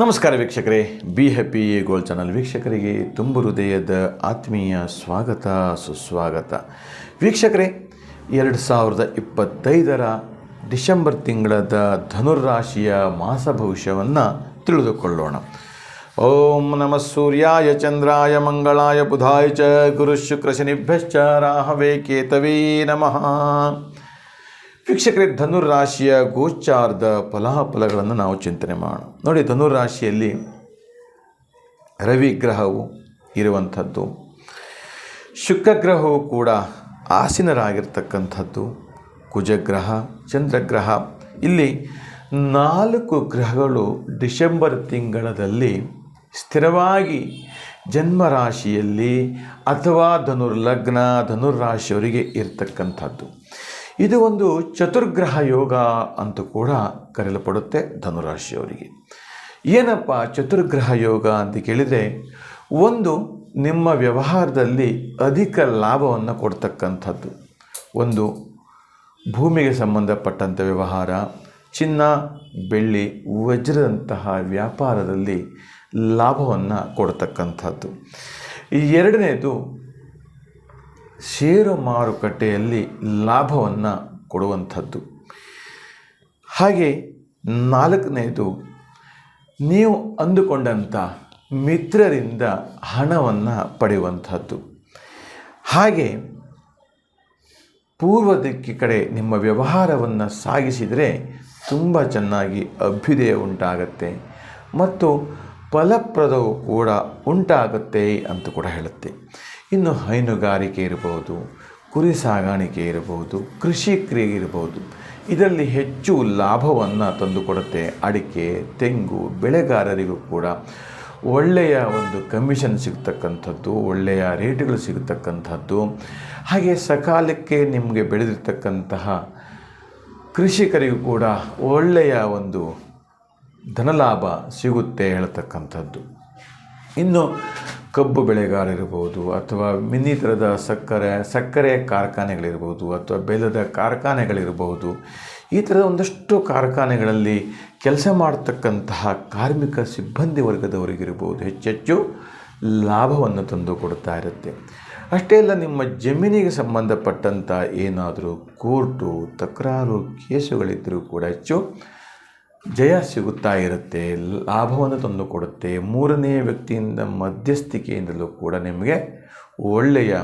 ನಮಸ್ಕಾರ ವೀಕ್ಷಕರೇ be happy goal channel ವೀಕ್ಷಕರಿಗೆ ತುಂಬು ಹೃದಯದ ಆತ್ಮೀಯ ಸ್ವಾಗತ, ಸುಸ್ವಾಗತ. ವೀಕ್ಷಕರೇ, ಎರಡು ಸಾವಿರದ ಇಪ್ಪತ್ತೈದರ ಡಿಸೆಂಬರ್ ತಿಂಗಳದ ಧನುರಾಶಿಯ ಮಾಸ ಭವಿಷ್ಯವನ್ನು ತಿಳಿದುಕೊಳ್ಳೋಣ. ಓಂ ನಮಃ ಸೂರ್ಯಾಯ, ಚಂದ್ರಾಯ, ಮಂಗಳಾಯ, ಬುಧಾಯ ಚ ಗುರು ಶುಕ್ರ ಶನಿಭ್ಯಶ್ಚ, ರಾಹವೇ, ಕೇತವೇ ನಮಃ. ವೀಕ್ಷಕರೇ, ಧನುರಾಶಿಯ ಗೋಚಾರದ ಫಲಾಫಲಗಳನ್ನು ನಾವು ಚಿಂತನೆ ಮಾಡೋಣ. ನೋಡಿ, ಧನುರಾಶಿಯಲ್ಲಿ ರವಿ ಗ್ರಹವು ಇರುವಂಥದ್ದು. ಶುಕ್ರಗ್ರಹವು ಕೂಡ ಆಸೀನರಾಗಿರ್ತಕ್ಕಂಥದ್ದು. ಕುಜಗ್ರಹ ಚಂದ್ರಗ್ರಹ ಇಲ್ಲಿ ನಾಲ್ಕು ಗ್ರಹಗಳು ಡಿಸೆಂಬರ್ ತಿಂಗಳದಲ್ಲಿ ಸ್ಥಿರವಾಗಿ ಜನ್ಮರಾಶಿಯಲ್ಲಿ ಅಥವಾ ಧನುರ್ಲಗ್ನ, ಧನುರ್ರಾಶಿಯವರಿಗೆ ಇರ್ತಕ್ಕಂಥದ್ದು. ಇದು ಒಂದು ಚತುರ್ಗ್ರಹ ಯೋಗ ಅಂತ ಕೂಡ ಕರೆಯಲ್ಪಡುತ್ತೆ ಧನುರಾಶಿಯವರಿಗೆ. ಏನಪ್ಪ ಚತುರ್ಗ್ರಹ ಯೋಗ ಅಂತ ಕೇಳಿದರೆ, ಒಂದು ನಿಮ್ಮ ವ್ಯವಹಾರದಲ್ಲಿ ಅಧಿಕ ಲಾಭವನ್ನು ಕೊಡ್ತಕ್ಕಂಥದ್ದು. ಒಂದು ಭೂಮಿಗೆ ಸಂಬಂಧಪಟ್ಟಂಥ ವ್ಯವಹಾರ, ಚಿನ್ನ, ಬೆಳ್ಳಿ, ವಜ್ರದಂತಹ ವ್ಯಾಪಾರದಲ್ಲಿ ಲಾಭವನ್ನು ಕೊಡ್ತಕ್ಕಂಥದ್ದು. ಎರಡನೇದು ಷೇರು ಮಾರುಕಟ್ಟೆಯಲ್ಲಿ ಲಾಭವನ್ನು ಕೊಡುವಂಥದ್ದು. ಹಾಗೆ ನಾಲ್ಕನೇದು, ನೀವು ಅಂದುಕೊಂಡಂಥ ಮಿತ್ರರಿಂದ ಹಣವನ್ನು ಪಡೆಯುವಂಥದ್ದು. ಹಾಗೆ ಪೂರ್ವ ದಿಕ್ಕಿ ಕಡೆ ನಿಮ್ಮ ವ್ಯವಹಾರವನ್ನು ಸಾಗಿಸಿದರೆ ತುಂಬ ಚೆನ್ನಾಗಿ ಅಭ್ಯುದಯ ಉಂಟಾಗತ್ತೆ ಮತ್ತು ಫಲಪ್ರದವು ಕೂಡ ಉಂಟಾಗುತ್ತೆ ಅಂತ ಕೂಡ ಹೇಳುತ್ತೆ. ಇನ್ನು ಹೈನುಗಾರಿಕೆ ಇರಬಹುದು, ಕುರಿ ಸಾಗಾಣಿಕೆ ಇರಬಹುದು, ಕೃಷಿ ಕ್ರಿಯೆ ಇರಬಹುದು. ಇದರಲ್ಲಿ ಹೆಚ್ಚು ಲಾಭವನ್ನು ತಂದುಕೊಡುತ್ತೆ ಅಡಿಕೆ, ತೆಂಗು, ಬೆಳೆಗಾರರಿಗೂ ಕೂಡ. ಒಳ್ಳೆಯ ಒಂದು ಕಮಿಷನ್ ಸಿಗ್ತಕ್ಕಂಥದ್ದು, ಒಳ್ಳೆಯ ರೇಟ್ಗಳು ಸಿಗತಕ್ಕಂಥದ್ದು. ಹಾಗೆ ಸಕಾಲಕ್ಕೆ ನಿಮಗೆ ಬೆಳೆದಿರ್ತಕ್ಕಂತಹ ಕೃಷಿಕರಿಗೂ ಕೂಡ ಒಳ್ಳೆಯ ಒಂದು ಧನಲಾಭ ಸಿಗುತ್ತೆ ಹೇಳ್ತಕ್ಕಂಥದ್ದು. ಇನ್ನು ಕಬ್ಬು ಬೆಳೆಗಾರರಿರ್ಬೋದು ಅಥವಾ ಇನ್ನಿತರದ ಸಕ್ಕರೆ ಸಕ್ಕರೆ ಕಾರ್ಖಾನೆಗಳಿರ್ಬೋದು ಅಥವಾ ಬೆಲ್ಲದ ಕಾರ್ಖಾನೆಗಳಿರ್ಬೋದು, ಈ ಥರದ ಒಂದಷ್ಟು ಕಾರ್ಖಾನೆಗಳಲ್ಲಿ ಕೆಲಸ ಮಾಡ್ತಕ್ಕಂತಹ ಕಾರ್ಮಿಕ ಸಿಬ್ಬಂದಿ ವರ್ಗದವರಿಗಿರ್ಬೋದು ಹೆಚ್ಚೆಚ್ಚು ಲಾಭವನ್ನು ತಂದು ಕೊಡ್ತಾ ಇರುತ್ತೆ. ಅಷ್ಟೇ ಅಲ್ಲ, ನಿಮ್ಮ ಜಮೀನಿಗೆ ಸಂಬಂಧಪಟ್ಟಂಥ ಏನಾದರೂ ಕೋರ್ಟು, ತಕರಾರು ಕೇಸುಗಳಿದ್ದರೂ ಕೂಡ ಹೆಚ್ಚು ಜಯ ಸಿಗುತ್ತಾ ಇರುತ್ತೆ, ಲಾಭವನ್ನು ತಂದು ಕೊಡುತ್ತೆ. ಮೂರನೇ ವ್ಯಕ್ತಿಯಿಂದ ಮಧ್ಯಸ್ಥಿಕೆಯಿಂದಲೂ ಕೂಡ ನಿಮಗೆ ಒಳ್ಳೆಯ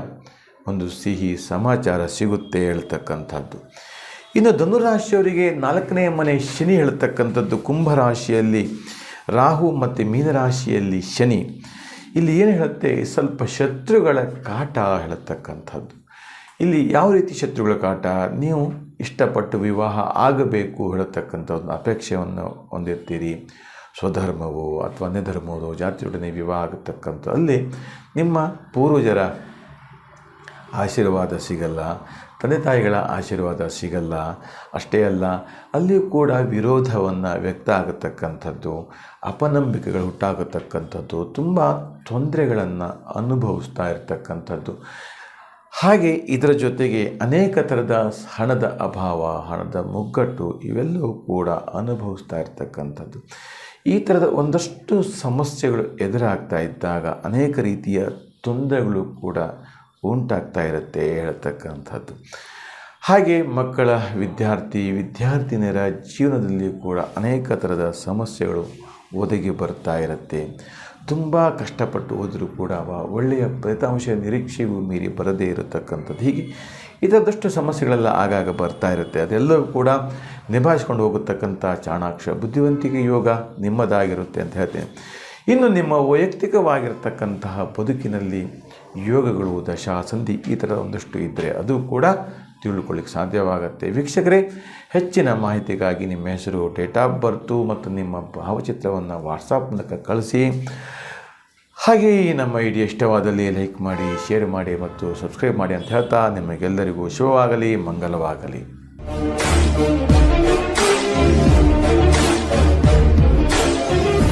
ಒಂದು ಸಿಹಿ ಸಮಾಚಾರ ಸಿಗುತ್ತೆ ಹೇಳ್ತಕ್ಕಂಥದ್ದು. ಇನ್ನು ಧನುರಾಶಿಯವರಿಗೆ ನಾಲ್ಕನೇ ಮನೆ ಶನಿ ಹೇಳ್ತಕ್ಕಂಥದ್ದು. ಕುಂಭರಾಶಿಯಲ್ಲಿ ರಾಹು ಮತ್ತು ಮೀನರಾಶಿಯಲ್ಲಿ ಶನಿ. ಇಲ್ಲಿ ಏನು ಹೇಳುತ್ತೆ? ಸ್ವಲ್ಪ ಶತ್ರುಗಳ ಕಾಟ ಹೇಳತಕ್ಕಂಥದ್ದು. ಇಲ್ಲಿ ಯಾವ ರೀತಿ ಶತ್ರುಗಳ ಕಾಟ? ನೀವು ಇಷ್ಟಪಟ್ಟು ವಿವಾಹ ಆಗಬೇಕು ಹೇಳತಕ್ಕಂಥ ಒಂದು ಅಪೇಕ್ಷೆಯನ್ನು ಹೊಂದಿರ್ತೀರಿ. ಸ್ವಧರ್ಮವೋ ಅಥವಾ ಅನ್ಯಧರ್ಮವೋ ಜಾತಿಯೊಡನೆ ವಿವಾಹ ಆಗತಕ್ಕಂಥ ಅಲ್ಲಿ ನಿಮ್ಮ ಪೂರ್ವಜರ ಆಶೀರ್ವಾದ ಸಿಗಲ್ಲ, ತಂದೆ ತಾಯಿಗಳ ಆಶೀರ್ವಾದ ಸಿಗಲ್ಲ. ಅಷ್ಟೇ ಅಲ್ಲ, ಅಲ್ಲಿಯೂ ಕೂಡ ವಿರೋಧವನ್ನು ವ್ಯಕ್ತ ಆಗತಕ್ಕಂಥದ್ದು, ಅಪನಂಬಿಕೆಗಳು ಹುಟ್ಟಾಗತಕ್ಕಂಥದ್ದು, ತುಂಬ ತೊಂದರೆಗಳನ್ನು ಅನುಭವಿಸ್ತಾ ಇರತಕ್ಕಂಥದ್ದು. ಹಾಗೆ ಇದರ ಜೊತೆಗೆ ಅನೇಕ ಥರದ ಹಣದ ಅಭಾವ, ಹಣದ ಮುಗ್ಗಟ್ಟು ಇವೆಲ್ಲವೂ ಕೂಡ ಅನುಭವಿಸ್ತಾ ಇರ್ತಕ್ಕಂಥದ್ದು. ಈ ಥರದ ಒಂದಷ್ಟು ಸಮಸ್ಯೆಗಳು ಎದುರಾಗ್ತಾ ಇದ್ದಾಗ ಅನೇಕ ರೀತಿಯ ತೊಂದರೆಗಳು ಕೂಡ ಉಂಟಾಗ್ತಾ ಇರುತ್ತೆ ಹೇಳ್ತಕ್ಕಂಥದ್ದು. ಹಾಗೆ ಮಕ್ಕಳ ವಿದ್ಯಾರ್ಥಿ, ವಿದ್ಯಾರ್ಥಿನಿಯರ ಜೀವನದಲ್ಲಿ ಕೂಡ ಅನೇಕ ಥರದ ಸಮಸ್ಯೆಗಳು ಒದಗಿ ಬರ್ತಾ ಇರುತ್ತೆ. ತುಂಬ ಕಷ್ಟಪಟ್ಟು ಹೋದರೂ ಕೂಡ ಒಳ್ಳೆಯ ಫಲಿತಾಂಶ ನಿರೀಕ್ಷೆಗೂ ಮೀರಿ ಬರದೇ ಇರತಕ್ಕಂಥದ್ದು. ಹೀಗೆ ಇದರದಷ್ಟು ಸಮಸ್ಯೆಗಳೆಲ್ಲ ಆಗಾಗ ಬರ್ತಾ ಇರುತ್ತೆ. ಅದೆಲ್ಲವೂ ಕೂಡ ನಿಭಾಯಿಸ್ಕೊಂಡು ಹೋಗತಕ್ಕಂಥ ಚಾಣಾಕ್ಷ ಬುದ್ಧಿವಂತಿಕೆ ಯೋಗ ನಿಮ್ಮದಾಗಿರುತ್ತೆ ಅಂತ ಹೇಳ್ತೇನೆ. ಇನ್ನು ನಿಮ್ಮ ವೈಯಕ್ತಿಕವಾಗಿರ್ತಕ್ಕಂತಹ ಬದುಕಿನಲ್ಲಿ ಯೋಗಗಳು ದಶಾ ಸಂಧಿ ಈ ಥರ ಒಂದಷ್ಟು ಇದ್ದರೆ ಅದು ಕೂಡ ತಿಳ್ಕೊಳ್ಳಿಕ್ಕೆ ಸಾಧ್ಯವಾಗುತ್ತೆ. ವೀಕ್ಷಕರೇ, ಹೆಚ್ಚಿನ ಮಾಹಿತಿಗಾಗಿ ನಿಮ್ಮ ಹೆಸರು, ಡೇಟ್ ಆಫ್ ಬರ್ತು ಮತ್ತು ನಿಮ್ಮ ಭಾವಚಿತ್ರವನ್ನು ವಾಟ್ಸಾಪ್ ಮೂಲಕ ಕಳಿಸಿ. ಹಾಗೆ ಈ ನಮ್ಮ ವಿಡಿಯೋ ಇಷ್ಟವಾದಲ್ಲಿ ಲೈಕ್ ಮಾಡಿ ಶೇರ್ ಮಾಡಿ ಮತ್ತು ಸಬ್ಸ್ಕ್ರೈಬ್ ಮಾಡಿ ಅಂತ ಹೇಳ್ತಾ ನಿಮಗೆಲ್ಲರಿಗೂ ಶುಭವಾಗಲಿ, ಮಂಗಲವಾಗಲಿ.